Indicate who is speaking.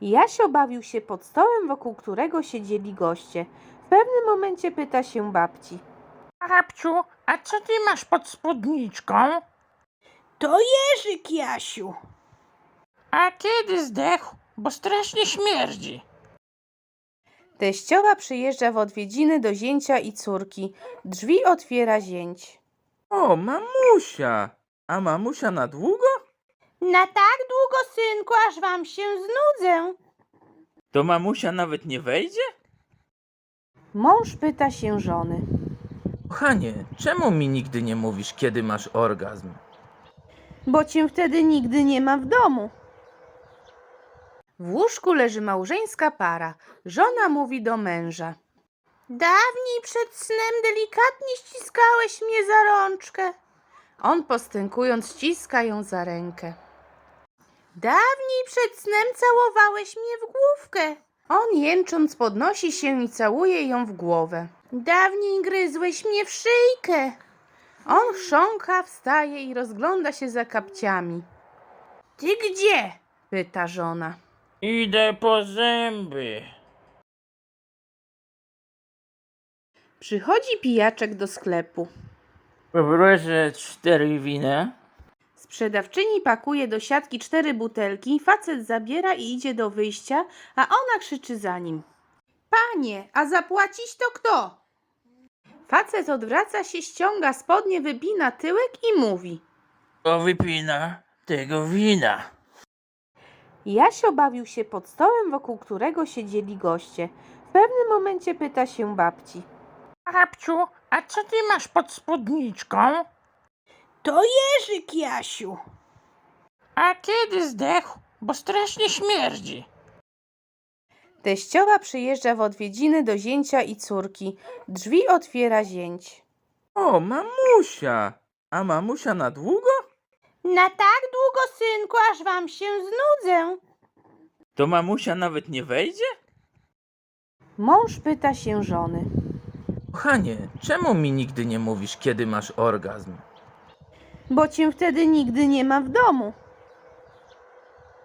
Speaker 1: Jasio bawił się pod stołem, wokół którego siedzieli goście. W pewnym momencie pyta się babci.
Speaker 2: Babciu, a co ty masz pod spódniczką?
Speaker 1: To Jerzyk, Jasiu.
Speaker 2: A kiedy zdechł? Bo strasznie śmierdzi.
Speaker 1: Teściowa przyjeżdża w odwiedziny do zięcia i córki. Drzwi otwiera zięć.
Speaker 3: O, mamusia! A mamusia na długo?
Speaker 1: Na tak długo, synku, aż wam się znudzę.
Speaker 3: To mamusia nawet nie wejdzie?
Speaker 1: Mąż pyta się żony.
Speaker 3: Kochanie, czemu mi nigdy nie mówisz, kiedy masz orgazm?
Speaker 1: bo cię wtedy nigdy nie ma w domu. W łóżku leży małżeńska para. Żona mówi do męża. Dawniej przed snem delikatnie ściskałeś mnie za rączkę. On postękując ściska ją za rękę. Dawniej przed snem całowałeś mnie w główkę. On jęcząc podnosi się i całuje ją w głowę. Dawniej gryzłeś mnie w szyjkę. On chrząka, wstaje i rozgląda się za kapciami. Ty gdzie? pyta żona.
Speaker 2: Idę po zęby.
Speaker 1: Przychodzi pijaczek do sklepu.
Speaker 2: Poproszę cztery wina.
Speaker 1: Sprzedawczyni pakuje do siatki cztery butelki, facet zabiera i idzie do wyjścia, a ona krzyczy za nim. Panie, a zapłacić to kto? Facet odwraca się, ściąga spodnie, wypina tyłek i mówi.
Speaker 2: To wypina tego wina.
Speaker 1: Jasio bawił się pod stołem, wokół którego siedzieli goście. W pewnym momencie pyta się babci.
Speaker 2: Babciu, a co ty masz pod spódniczką?
Speaker 1: To Jerzyk, Jasiu.
Speaker 2: A kiedy zdechł? Bo strasznie śmierdzi.
Speaker 1: Teściowa przyjeżdża w odwiedziny do zięcia i córki. Drzwi otwiera zięć.
Speaker 3: O, mamusia! A mamusia na długo?
Speaker 1: Na tak długo, synku, aż wam się znudzę.
Speaker 3: To mamusia nawet nie wejdzie?
Speaker 1: Mąż pyta się żony.
Speaker 3: Kochanie, czemu mi nigdy nie mówisz, kiedy masz orgazm?
Speaker 1: Bo cię wtedy nigdy nie ma w domu.